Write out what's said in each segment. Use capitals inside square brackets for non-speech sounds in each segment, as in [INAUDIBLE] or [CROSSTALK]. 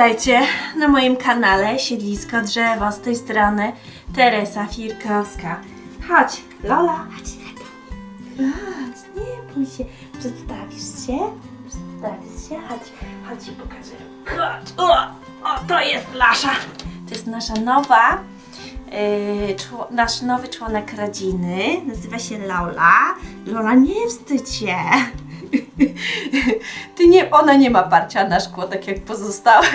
Witajcie na moim kanale Siedlisko Drzewo. Z tej strony Teresa Firkowska. Chodź, Lola. Chodź. Chodź, nie bój się. Przedstawisz się? Przedstawisz się? Chodź, chodź i pokażę. Chodź. O, o, to jest Lasza. To jest nasza nowa, yy, czło- nasz nowy członek rodziny. Nazywa się Lola. Lola, nie wstydź się. [LAUGHS] Ty nie, ona nie ma parcia na szkło, tak jak pozostałe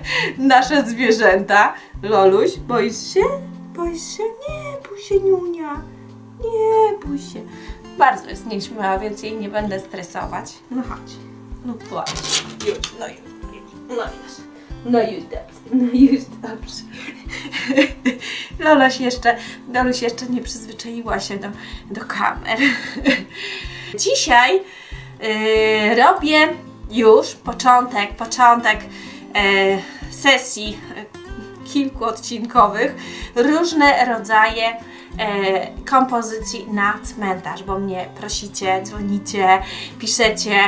[LAUGHS] nasze zwierzęta. Loluś, boisz się? Boisz się? Nie, bój się, Niunia. Nie, bój się. Bardzo jest nieśmiała, więc jej nie będę stresować. No chodź. No chodź. Już, no już, już, no już. No już dobrze, no już dobrze. [LAUGHS] Lolaś jeszcze, Loluś jeszcze nie przyzwyczaiła się do, do kamer. Dzisiaj Yy, robię już początek, początek e, sesji e, kilkuodcinkowych, różne rodzaje e, kompozycji na cmentarz, bo mnie prosicie, dzwonicie, piszecie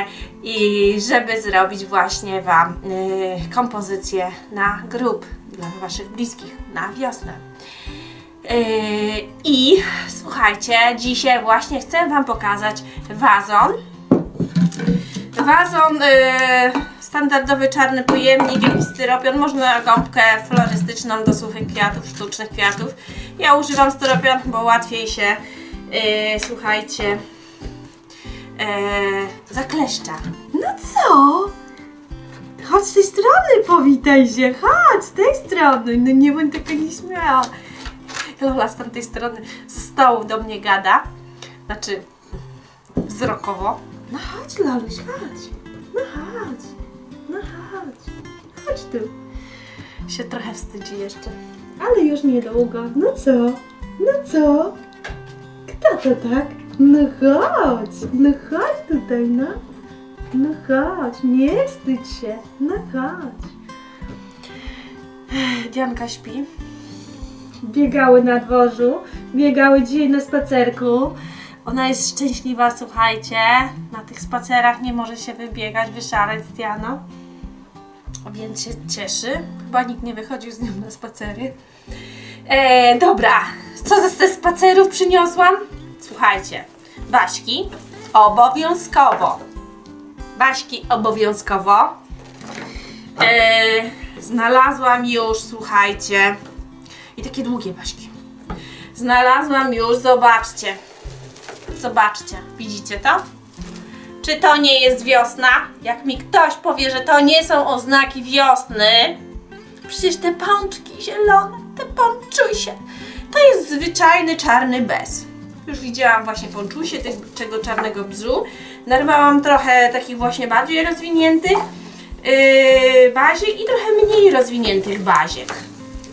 i żeby zrobić właśnie Wam kompozycję na grób dla Waszych bliskich na wiosnę. I słuchajcie, dzisiaj właśnie chcę Wam pokazać wazon. Wazon, yy, standardowy czarny pojemnik, jakiś styropian, można gąbkę florystyczną do suchych kwiatów, sztucznych kwiatów. Ja używam styropian, bo łatwiej się, yy, słuchajcie, yy, zakleszcza. No co? Chodź z tej strony, powitaj się, chodź z tej strony, no nie bądź taka nieśmiała. Lola z tamtej strony ze stołu do mnie gada, znaczy wzrokowo. No chodź Loluś, chodź, no chodź, no chodź, chodź tu. Się trochę wstydzi jeszcze, ale już niedługo. No co, no co? Kto to tak? No chodź, no chodź tutaj, no. No chodź, nie wstydź się, no chodź. Dianka śpi biegały na dworzu, biegały dzisiaj na spacerku. Ona jest szczęśliwa, słuchajcie. Na tych spacerach nie może się wybiegać, wyszaleć z Dianą. Więc się cieszy. Chyba nikt nie wychodził z nią na spacery. E, dobra, co ze spacerów przyniosłam? Słuchajcie, Baśki obowiązkowo. Baśki obowiązkowo. E, znalazłam już, słuchajcie, i takie długie baśki. Znalazłam już, zobaczcie. Zobaczcie, widzicie to? Czy to nie jest wiosna? Jak mi ktoś powie, że to nie są oznaki wiosny, przecież te pączki zielone, te pączusie, to jest zwyczajny czarny bez. Już widziałam właśnie pączusie tego czarnego bzu. Narwałam trochę takich właśnie bardziej rozwiniętych yy, i trochę mniej rozwiniętych baziek.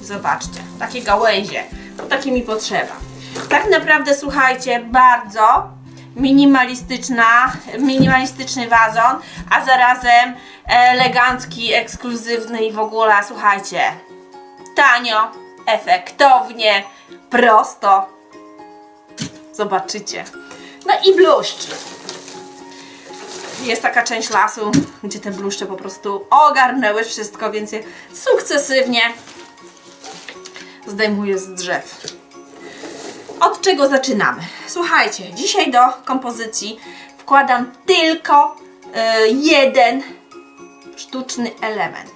Zobaczcie, takie gałęzie. To takie mi potrzeba. Tak naprawdę, słuchajcie, bardzo minimalistyczna, minimalistyczny wazon, a zarazem elegancki, ekskluzywny i w ogóle, słuchajcie, tanio, efektownie, prosto. Zobaczycie. No i bluszcz. Jest taka część lasu, gdzie te bluszcze po prostu ogarnęły wszystko, więc je sukcesywnie zdejmuję z drzew. Od czego zaczynamy? Słuchajcie, dzisiaj do kompozycji wkładam tylko y, jeden sztuczny element.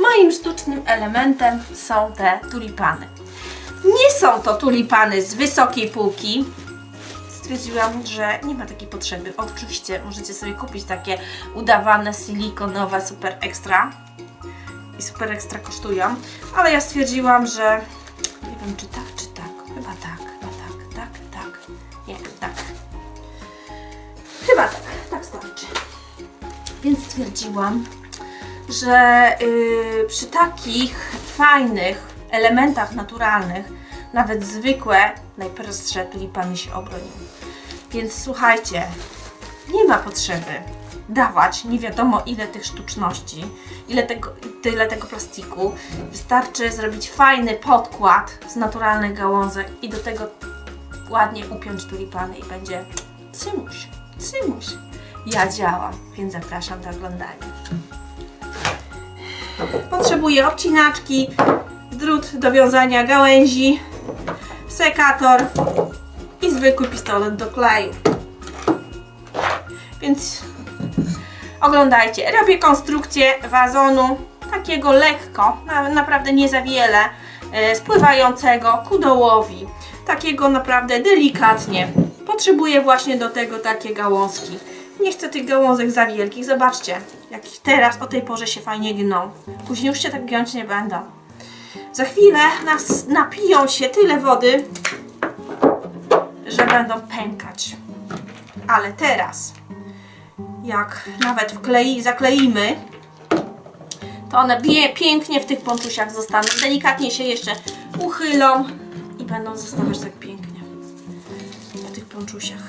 Moim sztucznym elementem są te tulipany. Nie są to tulipany z wysokiej półki. Stwierdziłam, że nie ma takiej potrzeby. Oczywiście możecie sobie kupić takie udawane silikonowe super ekstra i super ekstra kosztują, ale ja stwierdziłam, że nie wiem czy tak, stwierdziłam, że yy, przy takich fajnych elementach naturalnych, nawet zwykłe, najprostsze tulipany się obronią. Więc słuchajcie, nie ma potrzeby dawać nie wiadomo ile tych sztuczności, ile tego, tyle tego plastiku. Wystarczy zrobić fajny podkład z naturalnych gałązek i do tego ładnie upiąć tulipany i będzie cymuś, cymuś. Ja działam, więc zapraszam do oglądania. Potrzebuję obcinaczki, drut do wiązania gałęzi, sekator i zwykły pistolet do kleju. Więc oglądajcie. Robię konstrukcję wazonu takiego lekko, na, naprawdę nie za wiele, e, spływającego ku dołowi. Takiego naprawdę delikatnie. Potrzebuję właśnie do tego takie gałązki. Nie chcę tych gałązek za wielkich. Zobaczcie, jak teraz o tej porze się fajnie gną. Później już się tak giąć nie będą. Za chwilę nas napiją się tyle wody, że będą pękać. Ale teraz, jak nawet wklei, zakleimy, to one pięknie w tych ponczusiach zostaną. Delikatnie się jeszcze uchylą i będą zostawać tak pięknie w tych ponczusiach.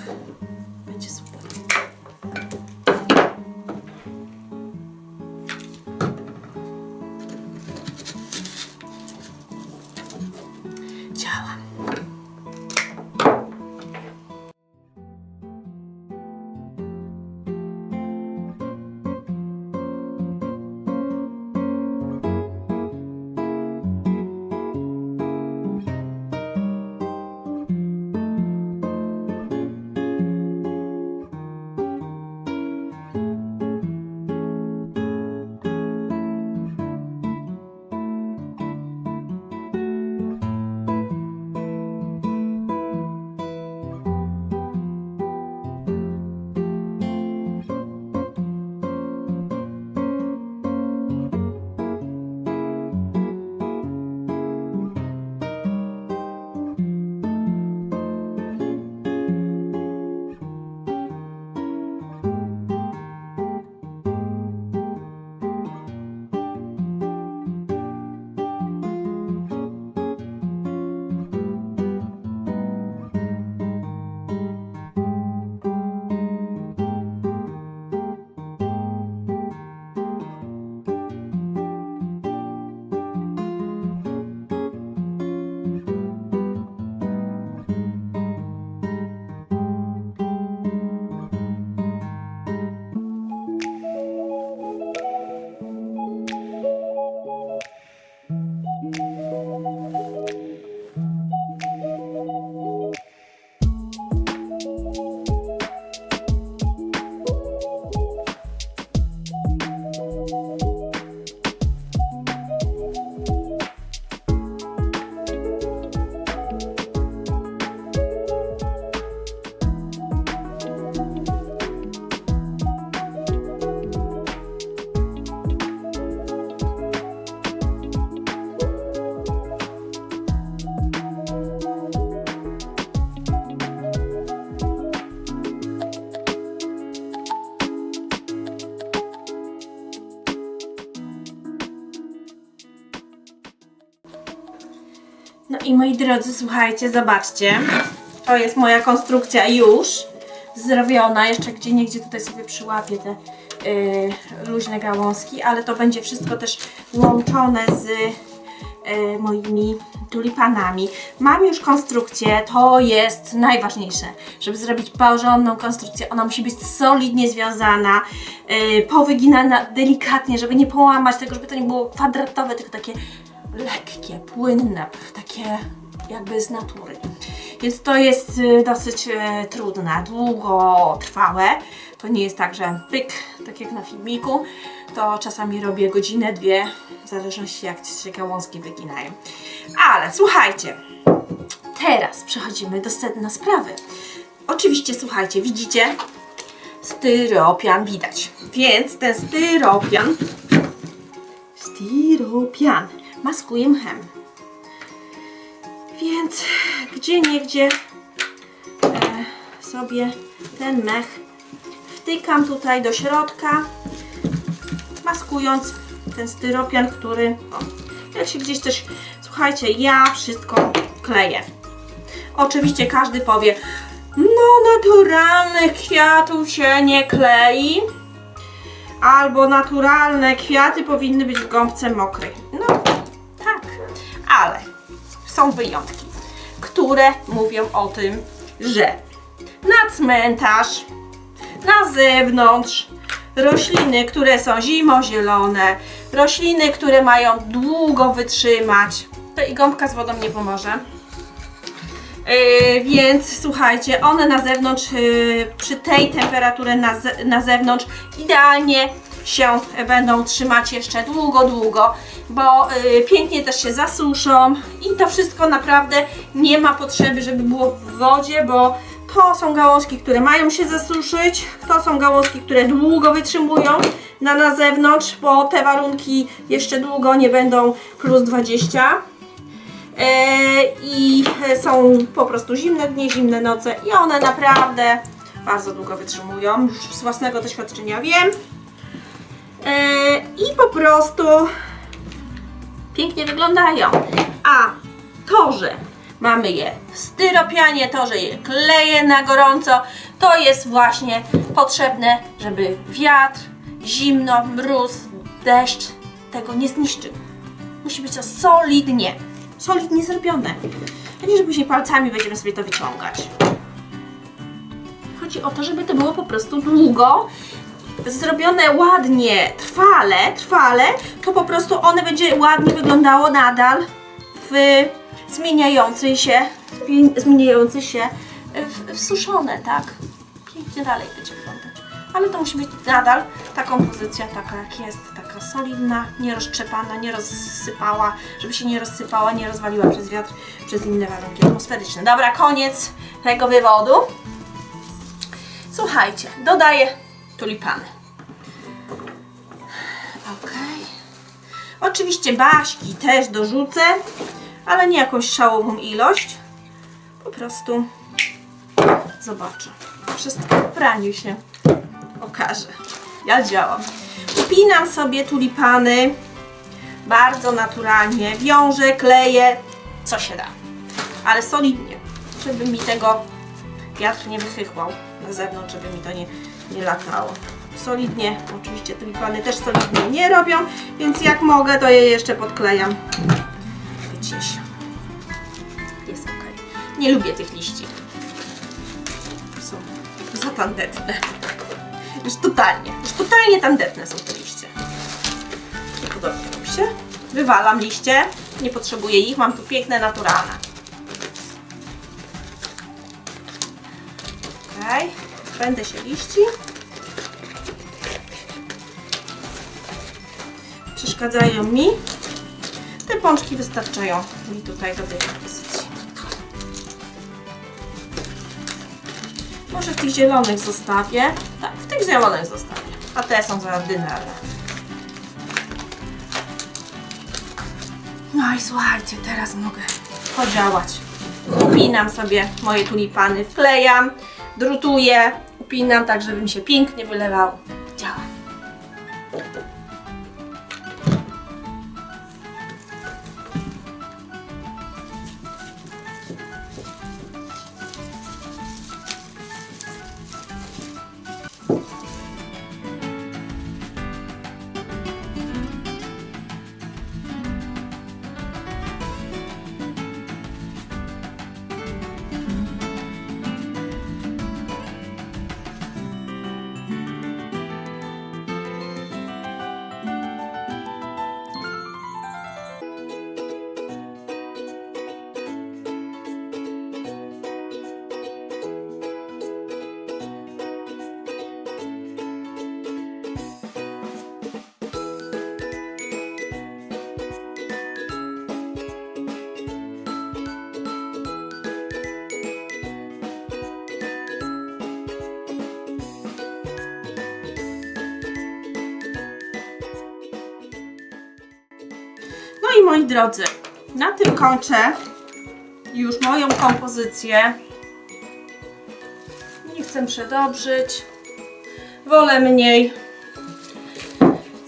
Moi drodzy, słuchajcie, zobaczcie. To jest moja konstrukcja już zrobiona. Jeszcze gdzie niegdzie tutaj sobie przyłapię te yy, luźne gałązki, ale to będzie wszystko też łączone z yy, moimi tulipanami. Mam już konstrukcję, to jest najważniejsze, żeby zrobić porządną konstrukcję. Ona musi być solidnie związana, yy, powyginana delikatnie, żeby nie połamać tego, żeby to nie było kwadratowe, tylko takie lekkie, płynne, takie jakby z natury. Więc to jest y, dosyć y, trudne, długotrwałe. To nie jest tak, że pyk, tak jak na filmiku. To czasami robię godzinę, dwie, w zależności jak się gałązki wyginają. Ale słuchajcie, teraz przechodzimy do sedna sprawy. Oczywiście, słuchajcie, widzicie? Styropian widać. Więc ten styropian styropian maskuje mchem. Więc gdzie niegdzie e, sobie ten mech wtykam tutaj do środka, maskując ten styropian, który o, jak się gdzieś coś, słuchajcie, ja wszystko kleję. Oczywiście każdy powie, no naturalnych kwiatów się nie klei, albo naturalne kwiaty powinny być w gąbce mokrej. No ale są wyjątki, które mówią o tym, że na cmentarz, na zewnątrz rośliny, które są zimozielone, rośliny, które mają długo wytrzymać. To i gąbka z wodą nie pomoże. Yy, więc słuchajcie, one na zewnątrz, yy, przy tej temperaturze na, ze, na zewnątrz idealnie się będą trzymać jeszcze długo, długo, bo yy, pięknie też się zasuszą i to wszystko naprawdę nie ma potrzeby, żeby było w wodzie, bo to są gałązki, które mają się zasuszyć, to są gałązki, które długo wytrzymują na, na zewnątrz, bo te warunki jeszcze długo nie będą plus 20. E, i są po prostu zimne dni, zimne noce i one naprawdę bardzo długo wytrzymują, już z własnego doświadczenia wiem. E, I po prostu pięknie wyglądają. A to, że mamy je w styropianie, to, że je kleję na gorąco, to jest właśnie potrzebne, żeby wiatr, zimno, mróz, deszcz tego nie zniszczył. Musi być to solidnie, solidnie zrobione. A nie, że później palcami będziemy sobie to wyciągać. Chodzi o to, żeby to było po prostu długo, zrobione ładnie, trwale, trwale, to po prostu one będzie ładnie wyglądało nadal w zmieniającej się, zmieniającej się w, w suszone, tak? Pięknie dalej będzie wyglądać. Ale to musi być nadal ta kompozycja taka jak jest, taka solidna, nie roztrzepana, nie rozsypała, żeby się nie rozsypała, nie rozwaliła przez wiatr, przez inne warunki atmosferyczne. Dobra, koniec tego wywodu. Słuchajcie, dodaję tulipany. Ok. Oczywiście baśki też dorzucę, ale nie jakąś szałową ilość. Po prostu zobaczę. Wszystko w praniu się okaże. Ja działam. Upinam sobie tulipany bardzo naturalnie. Wiążę, kleję, co się da. Ale solidnie, żeby mi tego wiatr nie wychychłał na zewnątrz, żeby mi to nie, nie latało. Solidnie, oczywiście tulipany też solidnie nie robią, więc jak mogę, to je jeszcze podklejam. Się. Jest ok. Nie lubię tych liści. Są za tandetne. Już totalnie, już totalnie tandetne są te liście. Nie podoba mi się. Wywalam liście, nie potrzebuję ich, mam tu piękne, naturalne. Okej, będę się liści. Przeszkadzają mi. Te pączki wystarczają mi tutaj do tej kompozycji. Może tych zielonych zostawię. Tak, w tych zielonych zostawię. A te są za ordynarne. No i słuchajcie, teraz mogę podziałać. Upinam sobie moje tulipany, wklejam, drutuję, upinam tak, żeby mi się pięknie wylewało. I moi drodzy, na tym kończę już moją kompozycję. Nie chcę przedobrzyć. Wolę mniej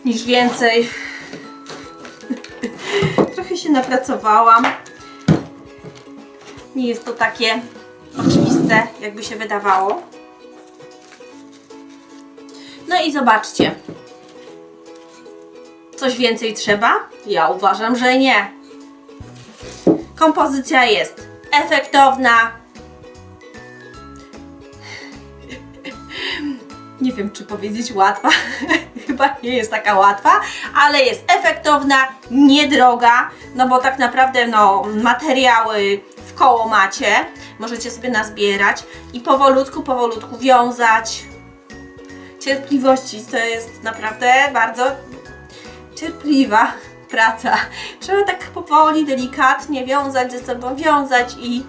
niż więcej. [LAUGHS] Trochę się napracowałam. Nie jest to takie oczywiste, jakby się wydawało. No i zobaczcie. Coś więcej trzeba? Ja uważam, że nie. Kompozycja jest efektowna. [LAUGHS] nie wiem czy powiedzieć łatwa, [LAUGHS] chyba nie jest taka łatwa, ale jest efektowna, niedroga, no bo tak naprawdę no, materiały w koło macie, możecie sobie nazbierać i powolutku, powolutku wiązać. Cierpliwości to jest naprawdę bardzo cierpliwa praca. Trzeba tak powoli, delikatnie wiązać ze sobą, wiązać i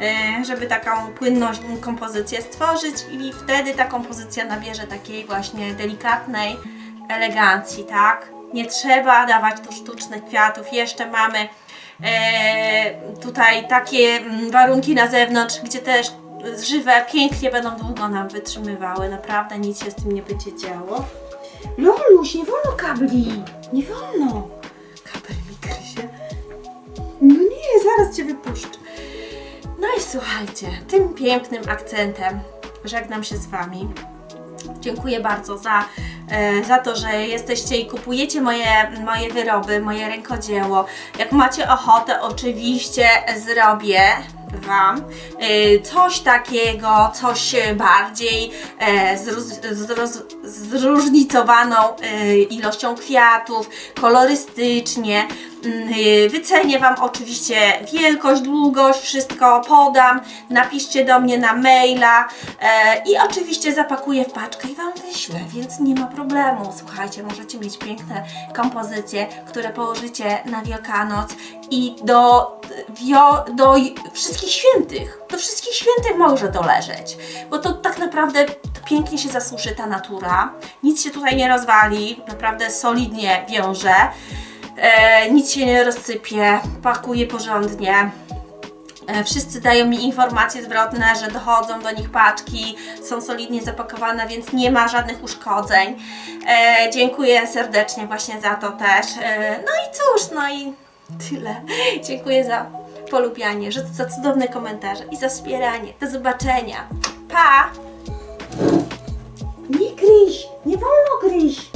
e, żeby taką płynnością kompozycję stworzyć i wtedy ta kompozycja nabierze takiej właśnie delikatnej elegancji, tak? Nie trzeba dawać tu sztucznych kwiatów. Jeszcze mamy e, tutaj takie mm, warunki na zewnątrz, gdzie też żywe pięknie będą długo nam wytrzymywały. Naprawdę nic się z tym nie będzie działo. Loluś, nie wolno kabli! Nie wolno! Kabel mi gryzie. No nie, zaraz Cię wypuszczę. No i słuchajcie, tym pięknym akcentem żegnam się z Wami. Dziękuję bardzo za, e, za to, że jesteście i kupujecie moje, moje wyroby, moje rękodzieło. Jak macie ochotę, oczywiście zrobię Wam e, coś takiego, coś bardziej e, zróżnicowaną e, ilością kwiatów, kolorystycznie. Mm, e, Wycenię Wam oczywiście wielkość, długość, wszystko podam. Napiszcie do mnie na maila e, i oczywiście zapakuję w paczkę i Wam wyślę, więc nie ma problemu. Słuchajcie, możecie mieć piękne kompozycje, które położycie na Wielkanoc i do, do wszystkich świętych. Do wszystkich świętych może to leżeć, bo to tak naprawdę pięknie się zasuszy ta natura. Nic się tutaj nie rozwali, naprawdę solidnie wiąże. E, nic się nie rozsypie, pakuje porządnie. E, Wszyscy dają mi informacje zwrotne, że dochodzą do nich paczki, są solidnie zapakowane, więc nie ma żadnych uszkodzeń. E, dziękuję serdecznie właśnie za to też. E, no i cóż, no i tyle. Dziękuję za polubianie, że- za cudowne komentarze i za wspieranie. Do zobaczenia. Pa! Nie gryź, nie wolno gryźć.